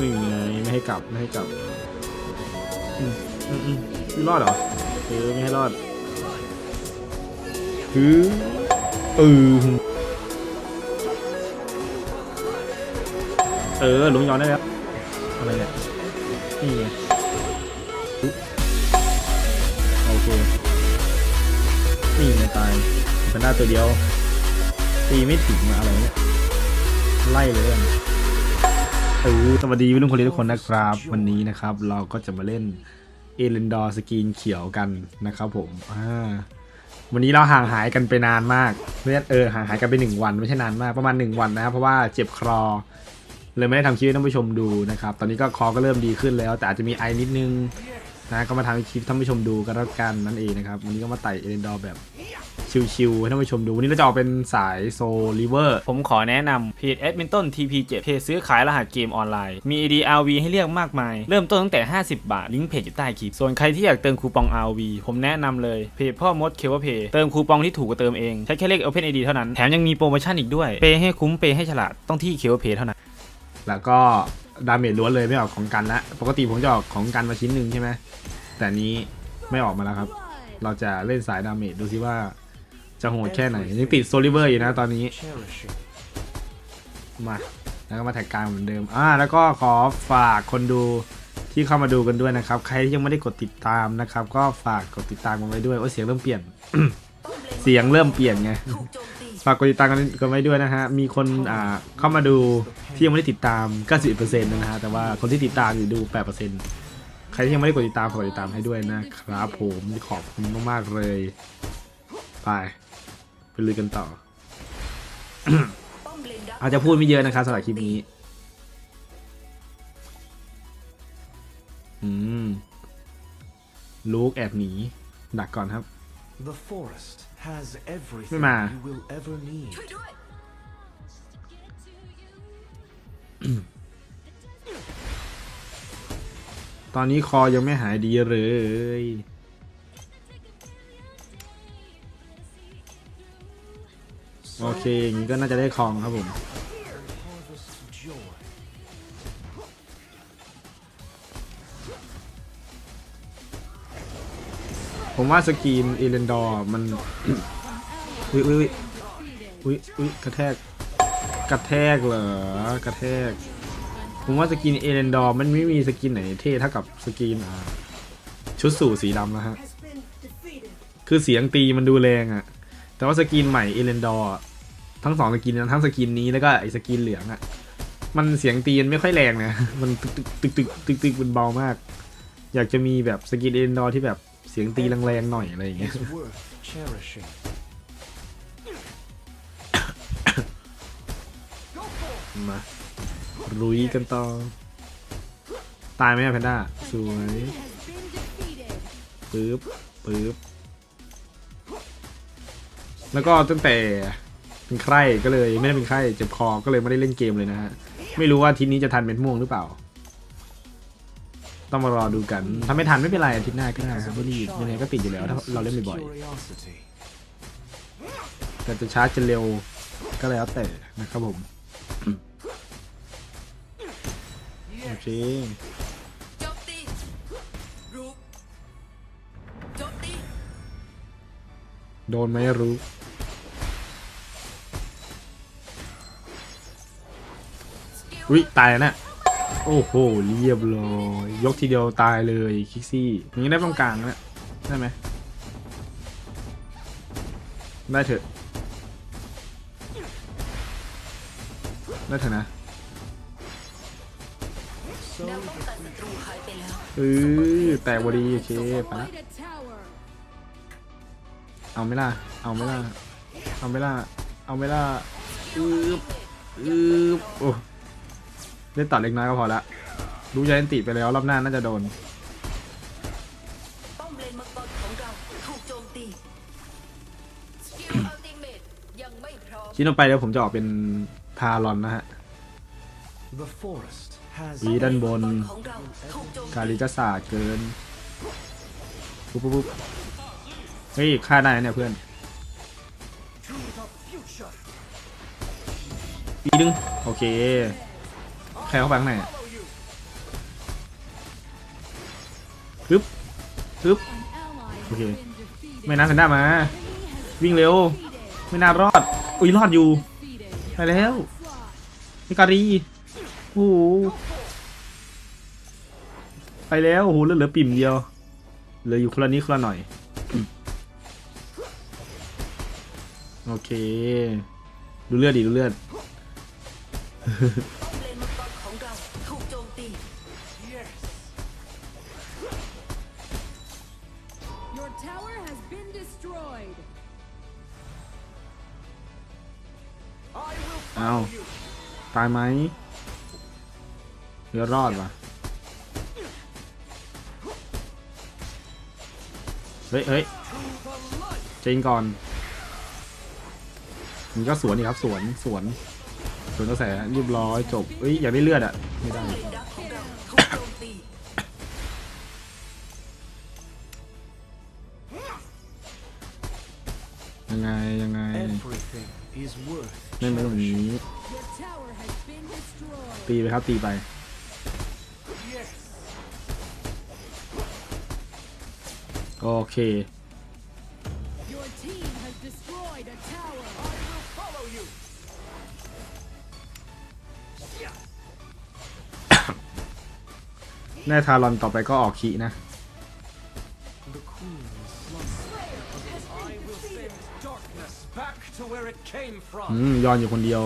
นี่ไงไม่ให้กลับไม่ให้กลับอืมอืมอืมไม่รอดเหรอเออไม่ให้รอดคือเออเออลุงย้อนได้แล้วอะไรเนี่ยนี่ไงโอเคนี่ไงตายเป็นหน้าตัวเดียว ตีไม่ถึงอะไรเนี่ยไล่เลยเออสวัสดีพี่ลุงคนนี้ทุกคนนะครับ วันนี้นะครับ เราก็จะมาเล่นเอเลนดอร์สกรีนเขียวกันนะครับผมอ่าวันนี้เราห่างหายกันไปนานมากไม่ใช่เออห่างหายกันไปหนึ่งวันไม่ใช่นานมากประมาณหนึ่งวันนะครับเพราะว่าเจ็บคอเลยไม่ได้ทำคลิปให้ท่านผู้ชมดูนะครับ ตอนนี้ก็คอก็เริ่มดีขึ้นแล้ว แต่อาจจะมีไอนิดนึง นะก็มาทำคลิปท่านผู้ชมดูกันแล้วกันนั่นเองนะครับวันนี้ก็มาไต่เอเลนดอร์แบบชิวๆให้ท่านผู้ชมดูวันนี้เราจะออกเป็นสายโซลิเวอร์ผมขอแนะนำเพจ a d m i n t o n TP7 เพจซื้อขายรหัสเกมออนไลน์ มี AD RV ให้เลือกมากมาย เริ่มต้นตั้งแต่ 50 บาท ลิงก์เพจอยู่ใต้คลิป ส่วนใครที่อยากเติมคูปอง RV ผมแนะนำเลยเพจพ่อมดเคเวเพย์เติมคูปองที่ถูกกว่าเติมเอง ใช้แค่เลข Open ID เท่านั้น แถมยังมีโปรโมชั่นอีกด้วย เปย์ให้คุ้มเปย์ให้ฉลาดต้องที่เคเวเพย์เท่านั้น แล้วก็ ดาเมจล้วนเลยไม่ออกของกันละปกติผมจะออกของกันมาชิ้นหนึ่งใช่ไหมแต่นี้ไม่ออกมาแล้วครับ เราจะเล่นสายดาเมจดูซิว่าจะโหดแค่ไหนยังติดโซลิเวอร์อยู่นะตอนนี้ มาแล้วก็มาแท็กกลางเหมือนเดิมอ่าแล้วก็ขอฝากคนดูที่เข้ามาดูกันด้วยนะครับ ใครที่ยังไม่ได้กดติดตามนะครับ ก็ฝากกดติดตามกันไว้ด้วยโอ้เสียงเริ่มเปลี่ยน เสียงเริ่มเปลี่ยนไง ฝากกดติดตามกันกันไว้ด้วยนะฮะ มีคนอ่าเข้ามาดูที่ยังไม่ได้ติดตาม 91%นะฮะ แต่ว่าคนที่ติดตามอยู่ดู 8%ใครที่ยังไม่ได้กดติดตามฝากกดติดตามให้ด้วยนะครับผมขอบคุณมากๆเลย ไป ไปลุยกันต่อ อาจจะพูดไม่เยอะนะครับสำหรับคลิปนี้ อืมลูกแอบหนี ดักก่อนครับ The forest ไม่มา you will ever need. ตอนนี้คอยังไม่หายดีเลย โอเคอย่างนี้ก็น่าจะได้คลองครับผม ผมว่าสกรีนเอเลนดอร์มัน อุ้ยอุ้ยอุ้ยอุ้ยกระแทก กระแทกเหรอ กระแทก ผมว่าสกินเอเลนดอร์มันไม่มีสกินไหนเท่เท่ากับสกินชุดสูทสีดำนะฮะ คือเสียงตีมันดูแรงอะแต่ว่าสกินใหม่เอเลนดอร์ทั้งสองสกินนทั้งสกินนี้แล้วก็ไอสกินเหลืองอะมันเสียงตีมันไม่ค่อยแรงนะ มันตึกตึกตึกตึกตึกมันเบามาก อยากจะมีแบบสกินเอเลนดอร์ที่แบบ สียงตีแรงๆหน่อยอะไรอย่างเงี้ย Is worth cherishing. มาลุยกันต่อ ตายไหมอะแพนด้า สวย ปึ๊บ ปึ๊บ แล้วก็ตั้งแต่เป็นไข้ก็เลยไม่ได้เป็นไข้เจ็บคอก็เลยไม่ได้เล่นเกมเลยนะฮะ ไม่รู้ว่าอาทีนี้จะทันเม็ดม่วงหรือเปล่า ต้องมารอดูกัน ถ้าไม่ทันไม่เป็นไรอาทิตย์หน้าก็ได้ครับไม่รีบยังไงก็ติดอยู่แล้วถ้าเราเล่นบ่อยๆแต่จะช้าจะเร็วก็แล้วแต่นะครับผมโอเคโดนไหมรู้อุ้ยตายแล้วนะ โอ้โหเรียบร้อยยกทีเดียวตายเลยคิกซี่อย่างนี้ได้ตรงกลางนะได้ไหมได้เถอะได้เถอะนะองกันศัตรูหายไปแล้วเออแตกพอดีโอเคไปละเอาไม่ล่ะ เอาไม่ล่ะ เอาไม่ล่ะ เอาไม่ล่ะอืบอืบโอ้ เล่นตัดเล็กน้อยก็พอละรู้ใจอันติไปแล้วรอบหน้าน่าจะโดนป้อมเลนมังกรของเราถูกโจมตีสกิลอัลติเมตยังไม่พร้อมชิ้นต่อไปเดี๋ยวผมจะออกเป็นพารอนนะฮะ The forest has วีด้านบนมังกรของเราถูกโจมกาตีลิกาศาสตร์เกินปุ๊บปุ๊บปุ๊บเฮ้ยฆ่าได้นะเนี่ยเพื่อนอีกนึง โอเคใค รเข้าไปข้างในอะปึ๊บปึ๊บ โอเค ไม่นะแพนด้ามา วิ่งเร็ว ไม่น่ารอด อุ้ยรอดอยู่ ไปแล้วมิการีโอ้โหไปแล้ว โอ้โหเหลือเหลือปิ่มเดียว เหลืออยู่คนละนิดคนละหน่อย โอเค ดูเลือดดิ ดูเลือด has been destroyed. I will เอาตายไหมเหลือรอดว่ะเฮ้ยเฮ้ยเจนก่อนมันก็สวนนี่ครับสวนสวนสวนกระแสเรียบร้อยจบเอ้ย อยากได้เลือดอะ ไม่ได้เยังไงยังไง Everything is worth เล่นไปตรงนี้ Your tower has been destroyed. ตีไปครับตีไป Yes. โอเค Your team has destroyed a tower. I will follow you. แน่ทารอนต่อไปก็ออกขีนะ อื from. มยอนอยู่คนเดียว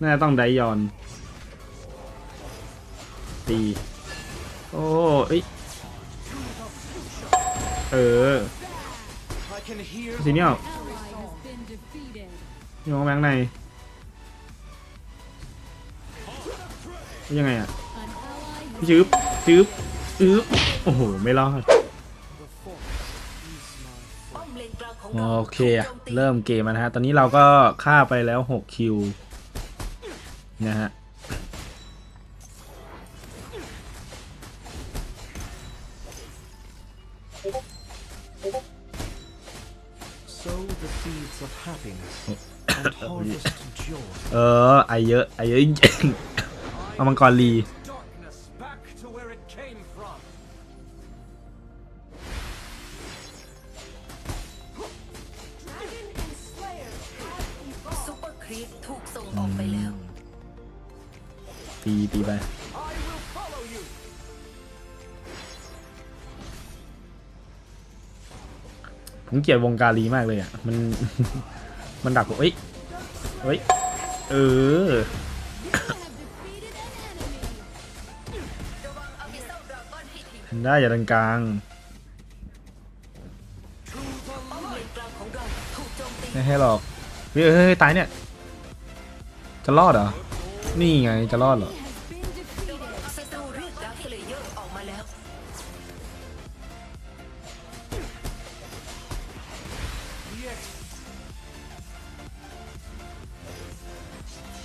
น่าจะต้องได้ยอนตีโอ้เอ้ยเออ I can hear ทีเนี้ย Ally has been defeated. โยงแบงค์ในยังไงอะ An ally has จืบจืบจืบโอ้โห ไม่รอด โอเราเคถูกอะโจมตีเริ่มเกมแล้วนะฮะ ตอนนี้เราก็ฆ่าไปแล้ว 6 คิว นะฮะ Sow the seeds of happiness and harvest joy. เออ ไอเยอะ ไอเยอะจริงๆเอามังกรลี ผมเกลียดวงการลีมากเลยอะ มัน มันดักผมเอ้ยเฮ้ย เออ you have defeated an enemy. ระวังเอาพิซซ่าดราก้อนด้าอย่าดันกลางกลางไม่ให้หรอก เฮ้ยเฮ้ยตายเนี่ย จะรอดเหรอ นี่ไงจะรอดเหรอ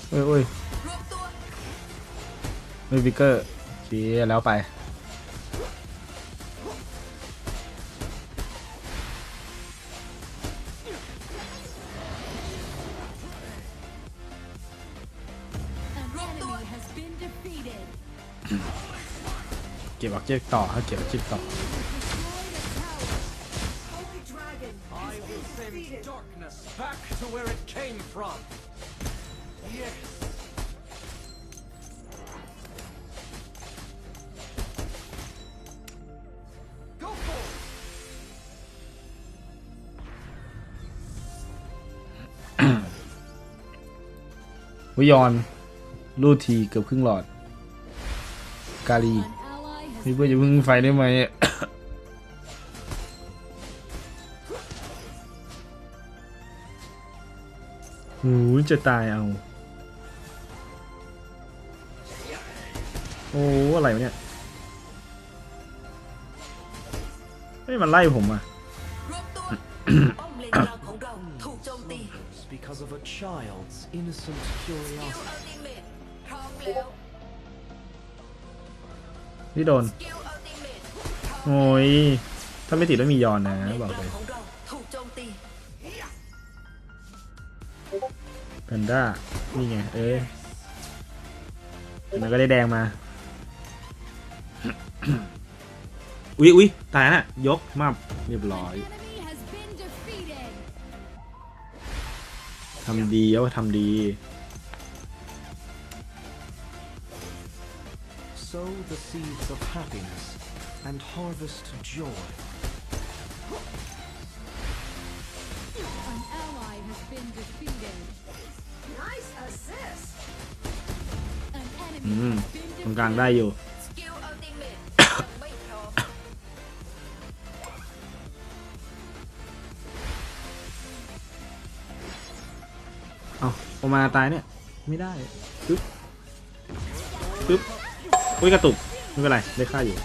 เอ้ยเอ้ยรวมตัวไม่วิกเกอร์โอเคแล้วไปเก็บออกเจ็กต่อให้เก็บออกเจ็กต่อ วิยอนรูทีเกือบครึ่งหลอด กาลีพี่เพื่อนจะพึ่งไฟได้ไหมหูจะตายเอา โอ้อะไรวะเนี่ยเฮ้ยมันไล่ผมอะ รวมตัวป้อมเลนกลางของเราถูกโจมตี Because of a child's innocent สกิล curiosity. อัลติเมทพร้อมแล้วนี่โดนสกิลอัลติเมทพร้อมโอ้ย ถ้าไม่ติดแล้วมียอนนะเลนบอกกเลลางยของเราถูกโจมตีแพนด้า นี่ไง เอ้ยมันก็ได้แดงมา อุ๊ยอุ๊ยตายน่ะ ยกมาเรียบร้อย Enemy has been defeated. ทำดีเอาทำดี Sow the seeds of happiness and harvest joy. An ally has been defeated. Nice assist. An enemy อืม has been ต มาตายเนี่ย ไม่ได้ปึ๊บปึ๊บอุ้ยกระตุก ไม่เป็นไร ได้ค่าอยู่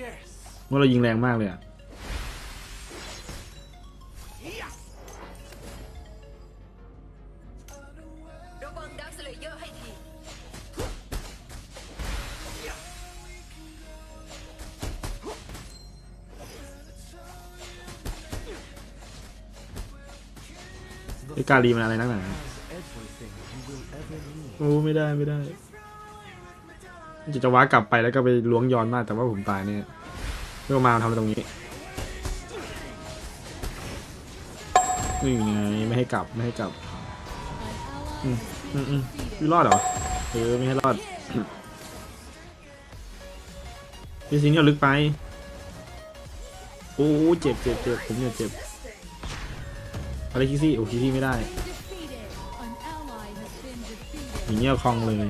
Yes. ว่าเรายิงแรงมากเลยอะระ ไอ้กาลีมันอะไรนักหนา Has everything you will ever need. โอ้ไม่ได้ไม่ได้จะจะว้ากลับไปแล้วก็ไปล้วงย้อนมากแต่ว่าผมตายเนี่ยเรื่องมาทำตรงนี้นี่ไงไม่ให้กลับไม่ให้กลับ An ally Mm, has อื been มอืม defeated. ไม่รอดเหรอเออไม่ให้รอดพี่สิงห์เอาลึกไปโอ้เจ็บเจ็บเจ็บผมเนี่ยเจ็บ อะไรคิซี่โอ้คิซี่ไม่ได้อย่างเงี้ยคลองเลย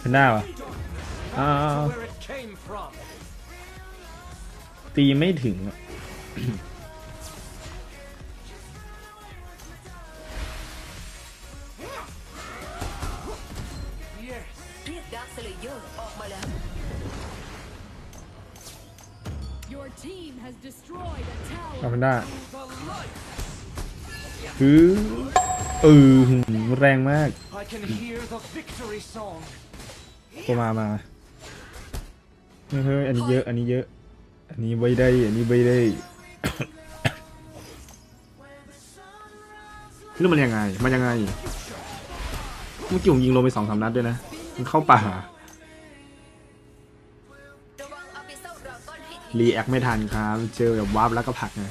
เป็นหน้าวะอ้าวตีไม่ถึงอะเรียกดักสเลเยอร์ออกมาแล้ว Your team has destroyed a เอา tower. เป็นได้ The light. คือเออหืมแรงมาก I can hear the victory song. โทรมามาเฮ้ยอันนี้เยอะ อันนี้เยอะ อันนี้ไม่ได้ อันนี้ไม่ได้นี่มันยังไง มันยังไง เมื่อกี้ผมยิงลงไปสองสามนัดด้วยนะ มันเข้าป่า รีแอคไม่ทันครับ เจอแบบวาร์ปแล้วก็ผลักไง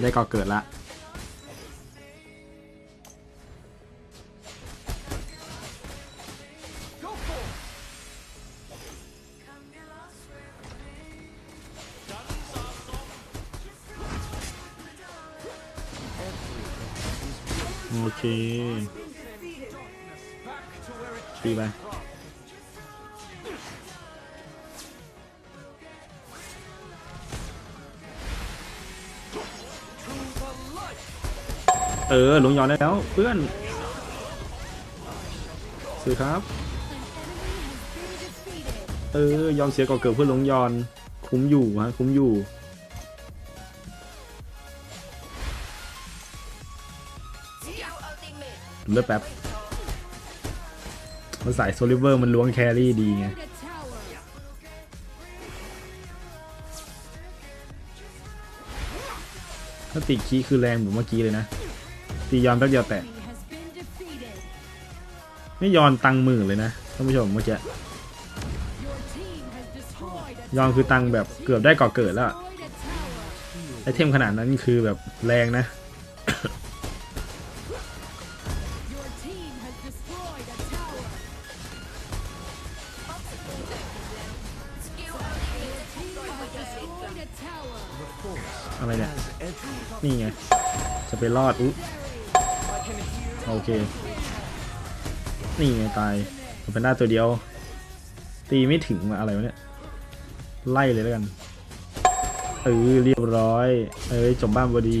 ได้ก่อเกิดละโอเค Back to where it ตีไป เออลงย้อนได้แล้วเพื่อนสวยครับ เออยอมเสียก่อเกิดเพื่อลงยอนคุ้มอยู่ฮะคุ้มอยู่เลือแป๊บมันสายโซลิเวอร์มันล้วงแครี่ดีไงถ้าติดคีคือแรงเหมือนเมื่อกี้เลยนะ ตียอนตั้งเดียวแต่ไม่ยอนตังหมื่นเลยนะท่านผู้ชมเมื่อกี้ยอนคือตังแบบเกือบได้ก่อเกิดแล้วไอเทมขนาดนั้นคือแบบแรงนะอะไรเนี่ย นี่ไง จะไปรอดอุ๊ โอเค นี่ไงตายเป็นหน้าตัวเดียว ตีไม่ถึงมาอะไรวะเนี่ย ไล่เลยแล้วกัน เออเรียบร้อย เอ้ยจบบ้านพอดี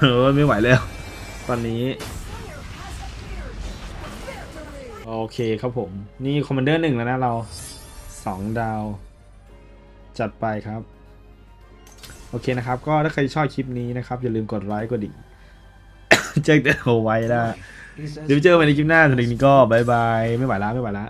เออไม่ไหวแล้ว ตอนนี้ โอเคครับผม นี่คอมมานเดอร์หนึ่งแล้วนะเราสองดาว จัดไปครับ โอเคนะครับ ก็ถ้าใครชอบคลิปนี้นะครับ อย่าลืมกดไลค์กดดิ่ง แจ้งเตือนเอาไว้นะ is as เดี๋ยวไปเจอกันใหม่ในคลิปหน้าสำหรับคลิปนี้ก็บายบายไม่ไหวละไม่ไหวละ